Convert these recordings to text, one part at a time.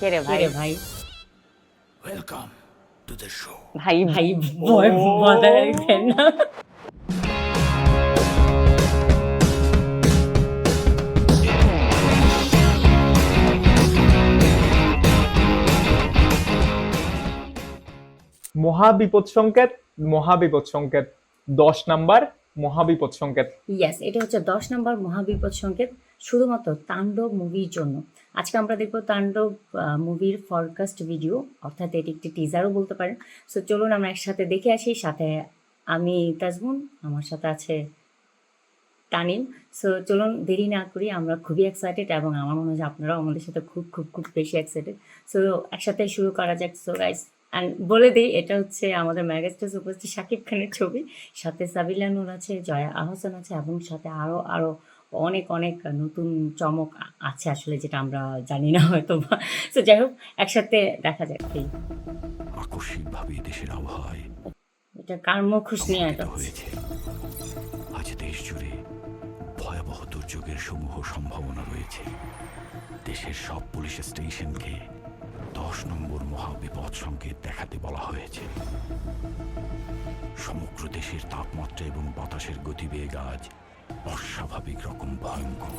কে রে ভাই? ভাই? Welcome to the show. ভাই ভাই লাগছে না? মহাবিপদ সংকেত মহাবিপদ সংকেত। দশ নাম্বার মহাবিপদ সংকেত। ইয়েস এটা হচ্ছে দশ নম্বর মহাবিপদ সংকেত, শুধুমাত্র তাণ্ডব মুভির জন্য। আজকে আমরা দেখব তাণ্ডব মুভির ফরকাস্ট ভিডিও অর্থাৎ এটি একটি টিজারও বলতে পারেন। সো চলুন আমরা একসাথে দেখে আসি, সাথে আমি তাজমুন আমার সাথে আছে তানিম সো চলুন দেরি না করি, আমরা খুবই এক্সাইটেড এবং আমার মনে হয় আপনারাও আমাদের সাথে খুব খুব খুব বেশি এক্সাইটেড সো একসাথে শুরু করা যাক। সো গাইস অ্যান্ড বলে দিই এটা হচ্ছে আমাদের ম্যাগাস্টার সুপারস্টার শাকিব খানের ছবি। সাথে সাবিলা নূর আছে জয়া আহসান আছে এবং সাথে আরও আরও অনেক অনেক নতুন চমক আছে আসলে যেটা আমরা জানি না হয়তো সো যাই হোক একসাথে দেখা যাক এই আকস্মিকভাবে দেশের আবহাওয়ায় এটা কার মুখোশ নিয়ে এটা হয়েছে। আজ দেশ জুড়ে ভয়াবহ দুর্যোগের সমূহ সম্ভাবনা রয়েছে। দেশের সব পুলিশ স্টেশনকে দশ নম্বর মহাবিপদ সংকেত দেখাতে বলা হয়েছে। সমগ্র দেশের তাপমাত্রা এবং বাতাসের গতিবেগ আজ অস্বাভাবিক রকম ভয়ঙ্কর।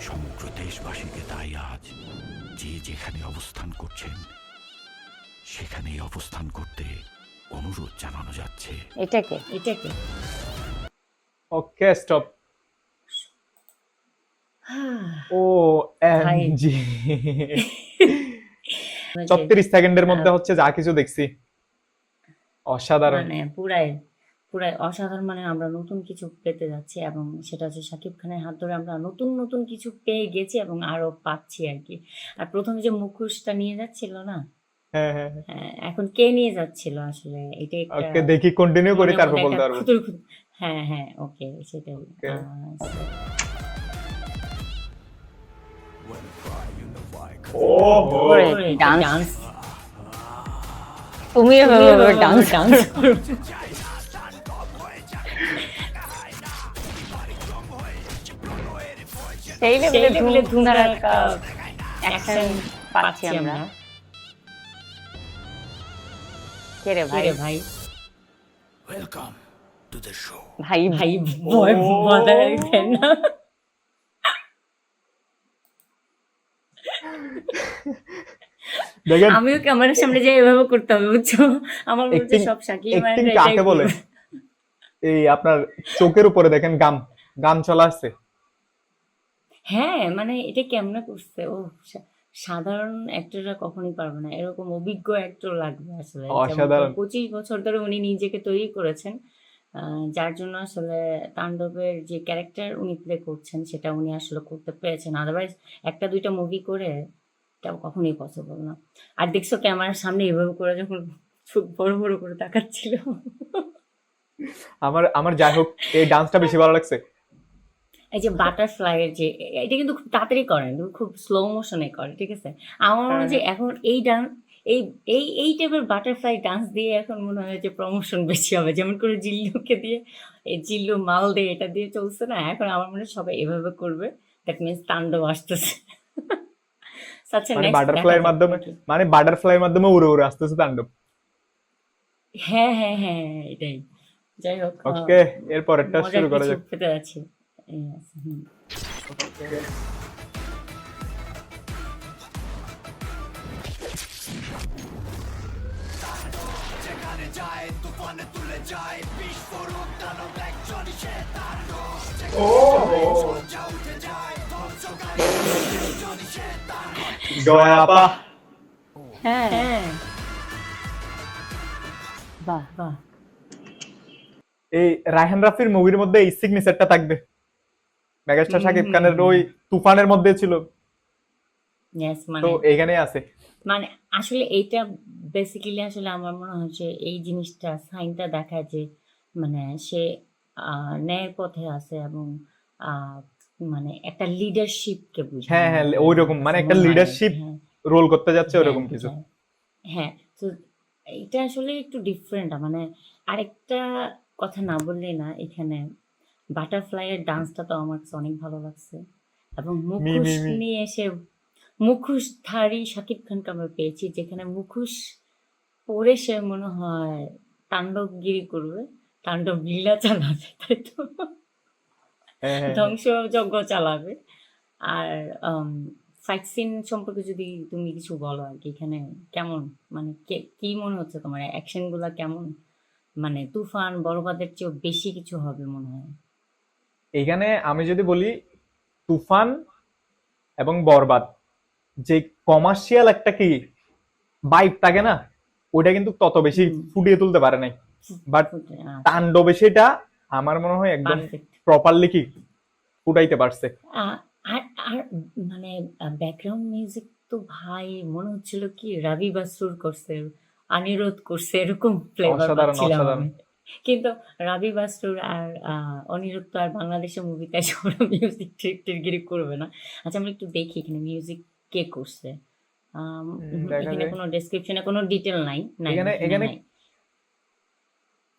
সমগ্র দেশবাসীকে তাই আজ যে যেখানে অবস্থান করছেন সেখানেই অবস্থান করতে অনুরোধ জানানো যাচ্ছে। এটাকে এটাকে ওকে স্টপ ও এম জি। ছত্রিশ সেকেন্ডের মধ্যে হচ্ছে যা কিছু দেখছি। অসাধারণ। মানে পুরাই পুরাই অসাধারণ মানে আমরা নতুন কিছু পেতে যাচ্ছি এবং সেটা হচ্ছে শাকিব খানের হাত ধরে আমরা নতুন নতুন কিছু পেয়ে গেছি এবং আরও পাচ্ছি আর কি। আর প্রথমে যে মুখোশটা নিয়ে যাচ্ছিল না? হ্যাঁ হ্যাঁ হ্যাঁ। হ্যাঁ, এখন কে নিয়ে যাচ্ছিল আসলে? এটা একটা ওকে দেখি কন্টিনিউ করি তারপর বলতে পারব। হ্যাঁ হ্যাঁ ওকে সেটাই। ডান্স তুমি ডান্স ডান্স সেই লেভেলে ধারাক্কা ধারাক্কা অ্যাকশন পাচ্ছি আমরা কে রে ভাই ভাই ভাই ওয়েলকাম টু দ্য শো ভাই ভাই লাগছে না দেখেন আমিও ক্যামেরার সামনে যাই এভাবে করতে হবে বুঝছ? আমার Acting- সব সাকিব অ্যাক্টিং কাকে বলে? এই আপনার চোখের উপরে দেখেন গাম গাম চলা আসছে। হ্যাঁ মানে এটা কেমনে করছে? ও সাধারণ অ্যাক্টররা কখনোই পারবে না। এরকম অভিজ্ঞ অ্যাক্টর লাগবে আসলে। পঁচিশ বছর ধরে উনি নিজেকে তৈরি করেছেন। যার জন্য আসলে তাণ্ডবের যে ক্যারেক্টার উনি প্লে করছেন সেটা উনি আসলে করতে পেরেছেন। আদারওয়াইজ একটা দুইটা মুভি করে এটা কখনোই পসিবল না। আর দেখছ ক্যামেরার সামনে এভাবে করে যখন চোখ বড় বড় করে তাকাচ্ছিল। আমার আমার যাই হোক এই ডান্সটা বেশি ভালো লাগছে। এই যে বাটারফ্লাই এর যে এটা কিন্তু খুব তাড়াতাড়ি করেন খুব স্লো মোশনে করে ঠিক আছে? আমার মনে হয় যে এখন এই ডান্স এই এই এই টাইপের বাটারফ্লাই ডান্স দিয়ে এখন মনে হয় যে প্রমোশন বেশি হবে। যেমন করে জিল্লুকে দিয়ে এই জিল্লু মাল দিয়ে এটা দিয়ে চলছে না এখন আমার মনে হয় সবাই এভাবে করবে। দ্যাট মিনস তাণ্ডব আসতেছে। আচ্ছা মানে বাটারফ্লাইয়ের মাধ্যমে মানে বাটারফ্লাইয়ের মাধ্যমে উড়ে উড়ে আসতেছে তাণ্ডব। হ্যাঁ হ্যাঁ হ্যাঁ এটাই। যাই হোক ওকে এরপরেরটা মজার শুরু করা পেতে যাচ্ছি Yes, হুম। জয় আপা। হ্যাঁ। হ্যাঁ। বাহ বাহ। এই রায়হান রাফির মুভির মধ্যে এই সিগনেচারটা থাকবে। মেগাস্টার শাকিব খানের ওই তুফানের মধ্যে ছিল। মানে তো এইখানে আছে। মানে আসলে এইটা বেসিক্যালি আসলে আমার মনে হয় যে এই জিনিসটা সাইনটা দেখায় যে মানে সে ন্যায়ের পথে আছে এবং মানে একটা লিডারশিপকে বুঝায় হ্যাঁ, হ্যাঁ, মানে একটা মনে হয়। leadership হ্যাঁ, রোল করতে যাচ্ছে হ্যাঁ, ওরকম কিছু হ্যাঁ, হ্যাঁ তো এটা আসলে একটু ডিফারেন্ট মানে আরেকটা কথা না বললে না এখানে বাটারফ্লাই এর ডান্সটা তো আমার কাছে অনেক ভালো লাগছে এবং মুখোশ। নিয়ে এসে মুখোশধারী শাকিব খানকে আমরা পেয়েছি যেখানে মুখোশ পরে সে মনে হয় তাণ্ডবগিরি করবে। তাণ্ডব লীলা চালাবে তাই তো? হ্যাঁ, হ্যাঁ, ধ্বংসযজ্ঞ চালাবে। আর ফাইট সিন সম্পর্কে যদি তুমি কিছু বলো আর কি এখানে কেমন? মানে কে- কি মনে হচ্ছে তোমার? অ্যাকশনগুলা কেমন? মানে তুফান বরবাদের চেয়েও বেশি কিছু হবে মনে হয়। এইখানে আমি যদি বলি তুফান এবং বরবাদ। যে কমার্শিয়াল একটা কি বাইক থাকে না ওইটা কিন্তু তত বেশি ফুটিয়ে তুলতে পারে নাই। বাট তাণ্ডবে সেটা আমার মনে হয় একদম প্রপারলি কি ফুটাইতে পারছে। আর আর মানে ব্যাকগ্রাউন্ড মিউজিক তো ভাই মনে হচ্ছিল কি রাবি বাসুর করছে অনিরোধ করছে এরকম ফ্লেভার পাচ্ছিলাম কিন্তু রাবি বাসুর আর অনিরুদ্ধ আর বাংলাদেশের মুভিতে ওরা মিউজিক টিরগিরি করবে না। আচ্ছা আমরা একটু দেখি এখানে মিউজিক কে করছে? এখানে কোনো ডেসক্রিপশনে কোনো ডিটেল নাই নাই, এখানে-।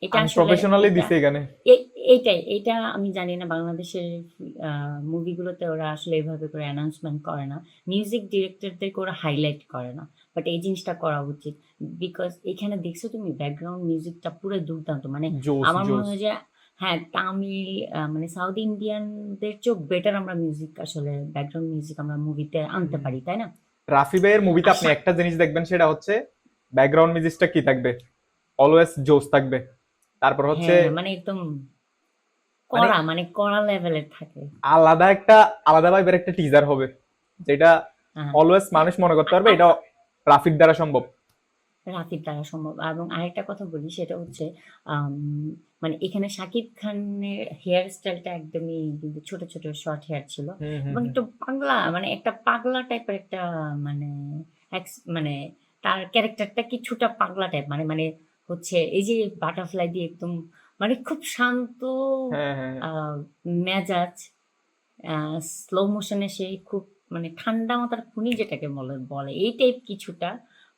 এটা প্রফেশনালি দিছে এখানে। এই- এইটাই এটা আমি জানি না বাংলাদেশের মুভিগুলোতে ওরা আসলে এভাবে করে অ্যানাউন্সমেন্ট করে না। মিউজিক ডিরেক্টরদেরকে ওরা হাইলাইট করে না। বাট এই জিনিসটা করা উচিত। বিকজ এখানে দেখছ তুমি ব্যাকগ্রাউন্ড মিউজিকটা পুরো দুর্দান্ত। মানে আমার মনে হয় যে হ্যাঁ তামিল মানে সাউথ ইন্ডিয়ানদের চেয়েও বেটার আমরা মিউজিক আসলে ব্যাকগ্রাউন্ড মিউজিক আমরা মুভিতে আনতে পারি তাই না? রাফি ভাইয়ের মুভিতে আপনি আচ্ছা। একটা জিনিস দেখবেন সেটা হচ্ছে ব্যাকগ্রাউন্ড মিউজিকটা কি থাকবে? অলওয়েজ জোস থাকবে। তারপর হচ্ছে হ্যাঁ মানে একদম কড়া মানে কড়া লেভেলের থাকে। আলাদা একটা আলাদা ভাইবের একটা টিজার হবে। যেটা। অলওয়েজ মানুষ মনে করতে পারবে এটা রাফির দ্বারা সম্ভব। রাফির দ্বারা সম্ভব। এবং আরেকটা কথা বলি সেটা হচ্ছে মানে এখানে শাকিব খানের হেয়ার স্টাইলটা একদমই ছোট ছোট শর্ট হেয়ার ছিল। এবং একটু পাগলা মানে একটা পাগলা টাইপের একটা মানে মানে তার ক্যারেক্টারটা কিছুটা পাগলা টাইপ মানে মানে হচ্ছে এই যে বাটারফ্লাই দিয়ে একদম মানে খুব শান্ত হ্যাঁ হ্যাঁ আহ, মেজাজ স্লো মোশনে সে খুব মানে ঠান্ডা মাথার খুনি যেটাকে বলে বলে। এই টাইপ কিছুটা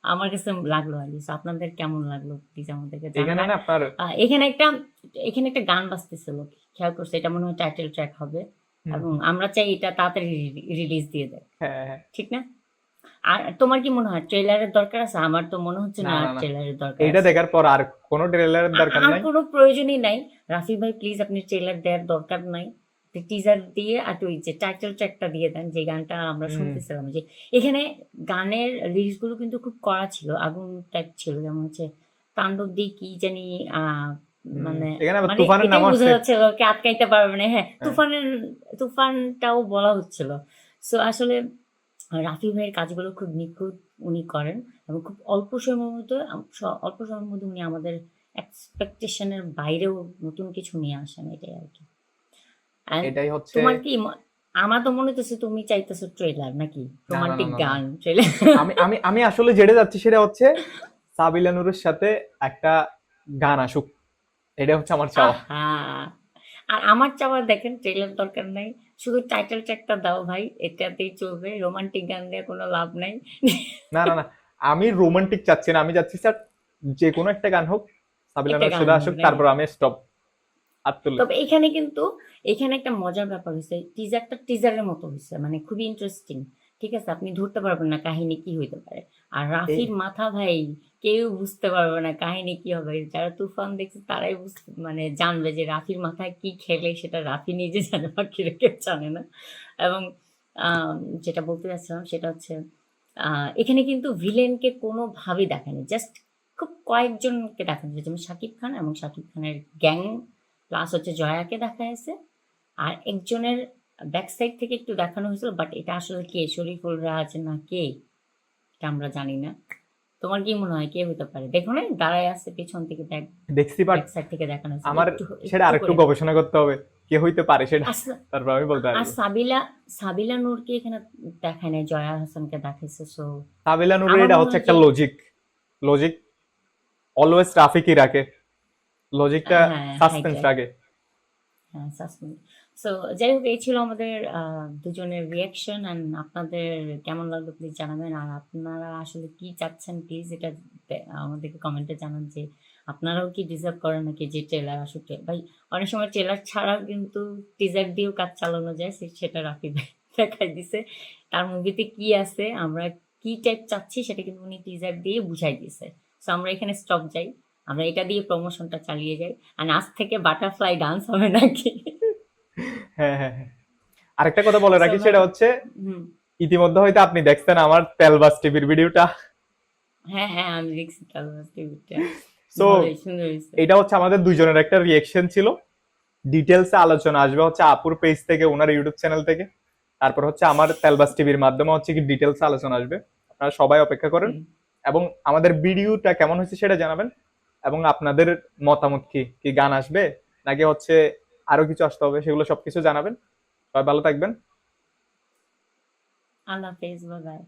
আমার কাছে লাগল আর। আপনাদের কেমন লাগল? প্লিজ আমাদেরকে এখানে না আপনার এখানে একটা এখানে একটা গান বাজতেছিল খেয়াল করছে এটা মনে হয় টাইটেল ট্র্যাক হবে। এবং আমরা চাই এটা তাড়াতাড়ি রিলিজ দিয়ে দেয়। হ্যাঁ হ্যাঁ। ঠিক না? আর তোমার কি মনে হয় ট্রেলারের দরকার আছে? আমার তো মনে হচ্ছে না। ট্রেলারের দরকার আছে। দেখার পর আর কোনো ট্রেলারের দরকার আর নাই? কোনো প্রয়োজনই নাই। রাফি ভাই প্লিজ আপনি ট্রেলার দেওয়ার দরকার নাই। টিজার দিয়ে আর ওই যে টাইটেল ট্র্যাকটা দিয়ে দেন যে গানটা আমরা শুনতেছিলাম যে এখানে গানের লিরিক্সগুলো কিন্তু খুব কড়া ছিল আগুন টাইপ ছিল যেমন হচ্ছে তাণ্ডব দিয়ে কি জানি মানে মানে বোঝা যাচ্ছিল ওকে আটকাইতে পারবে না হ্যাঁ হ্যাঁ। তুফানের তুফানটাও বলা হচ্ছিল। সো আসলে রাফি ভাইয়ের কাজগুলো খুব নিখুঁত উনি করেন এবং খুব অল্প সময়ের মধ্যে অল্প সময়ের মধ্যে উনি আমাদের এক্সপেকটেশনের বাইরেও নতুন কিছু নিয়ে আসেন এটাই আর কি। এটাই হচ্ছে তোমার কি আমার তো মনে হচ্ছে তুমি চাইতেছো ট্রেলার নাকি? রোমান্টিক। গান ট্রেলার আমি আমি আমি আসলে যেটা যাচ্ছি সেটা হচ্ছে সাবিলা নুরের সাথে একটা গান আসুক। এটা হচ্ছে আমার চাওয়া। আর আমার চাওয়া দেখেন ট্রেলার দরকার নাই। শুধু টাইটেল ট্র্যাকটা দাও ভাই এটাতেই চলবে। রোমান্টিক গান দিয়ে কোনো লাভ নাই। না না না আমি রোমান্টিক চাচ্ছি না। আমি চাচ্ছি স্যার যে কোনো একটা গান হোক সাবিলা নুরের সাথে আসুক তারপর আমি স্টপ তবে এখানে কিন্তু এখানে একটা মজার ব্যাপার হয়েছে টিজারটা টিজারের মতো হয়েছে মানে খুবই ইন্টারেস্টিং ঠিক আছে? আপনি ধরতে পারবেন না কাহিনী কি হইতে পারে। আর রাফির মাথা ভাই কেউ বুঝতে পারবে না কাহিনী কি হবে। যারা তুফান দেখছে তারাই বুঝতে মানে জানবে যে রাফির মাথায় কি খেলে সেটা রাফি নিজে জানে বাকিরা কেউ জানে না। এবং যেটা বলতে চাচ্ছিলাম সেটা হচ্ছে আহ, এখানে কিন্তু ভিলেনকে কোনোভাবেই দেখায়নি জাস্ট খুব কয়েকজনকে দেখানো হয়েছে যেমন শাকিব খান এবং শাকিব খানের গ্যাং প্লাস হচ্ছে জয়াকে দেখা গেছে আর একজনের ব্যাক সাইড থেকে একটু দেখানো হয়েছিল বাট এটা আসলে কে? শরীফুল রাজ না কে? এটা আমরা জানি না। তোমার কি মনে হয় কে হতে পারে? দেখো না দাঁড়ায় আছে পেছন থেকে ব্যাক দেখছি বাট সাইড থেকে দেখানো হয়েছে। আমার একটু- সেটা আর একটু করে। গবেষণা করতে হবে কে হইতে পারে সেটা আর তারপর আমি বলতে আর সাবিলা সাবিলা নূরকে এখানে দেখায় নাই? জয়া হাসানকে দেখাইছে সো সাবিলা নুরের এটা হচ্ছে একটা লজিক লজিক অলওয়েজ ট্রাফিকই রাখে। লজিকটা হ্যাঁ, সাসপেন্স সেইটাই। রাখে হ্যাঁ সাসপেন্স সো যাই হোক এই ছিল আমাদের দুজনের রিয়াকশন অ্যান্ড আপনাদের কেমন লাগল প্লিজ জানাবেন। আর আপনারা আসলে কি চাচ্ছেন প্লিজ এটা আমাদেরকে কমেন্টে জানান যে আপনারাও কি ডিজার্ভ করেন নাকি যে ট্রেলার আসুক। ভাই অনেক সময় ট্রেলার ছাড়াও কিন্তু টিজার দিয়েও কাজ চালানো যায় সে- সেটা রাখি দেখাই দিছে। তার মুভিতে কি আছে আমরা কি টাইপ চাচ্ছি সেটা কিন্তু উনি টিজার দিয়ে বুঝাই দিয়েছে। সো আমরা এখানে স্টপ যাই। আমরা এটা দিয়ে প্রমোশনটা চালিয়ে যাই। আর আজ থেকে বাটারফ্লাই ডান্স হবে নাকি? হ্যাঁ হ্যাঁ হ্যাঁ। আরেকটা কথা বলে রাখি সেটা হচ্ছে ইতিমধ্যে হয়তো আপনি দেখছেন আমার তেলবাস টিভির ভিডিওটা। হ্যাঁ হ্যাঁ আমি দেখছি তালবাস টিভিটা হয়েছে। এটা হচ্ছে আমাদের দুজনের একটা রিয়েকশন ছিল। ডিটেলসে আলোচনা আসবে হচ্ছে আপুর পেজ থেকে ওনার ইউটিউব চ্যানেল থেকে। তারপর হচ্ছে আমার তেলবাস টিভির মাধ্যমে হচ্ছে কি ডিটেলস আলোচনা আসবে। আপনারা সবাই অপেক্ষা করেন। এবং আমাদের ভিডিওটা কেমন হয়েছে সেটা জানাবেন। এবং আপনাদের মতামত কি? কি গান আসবে? নাকি হচ্ছে আরও কিছু আসতে হবে? সেগুলো সবকিছু জানাবেন। সবাই ভালো থাকবেন। আল্লাহ হাফেজ বাই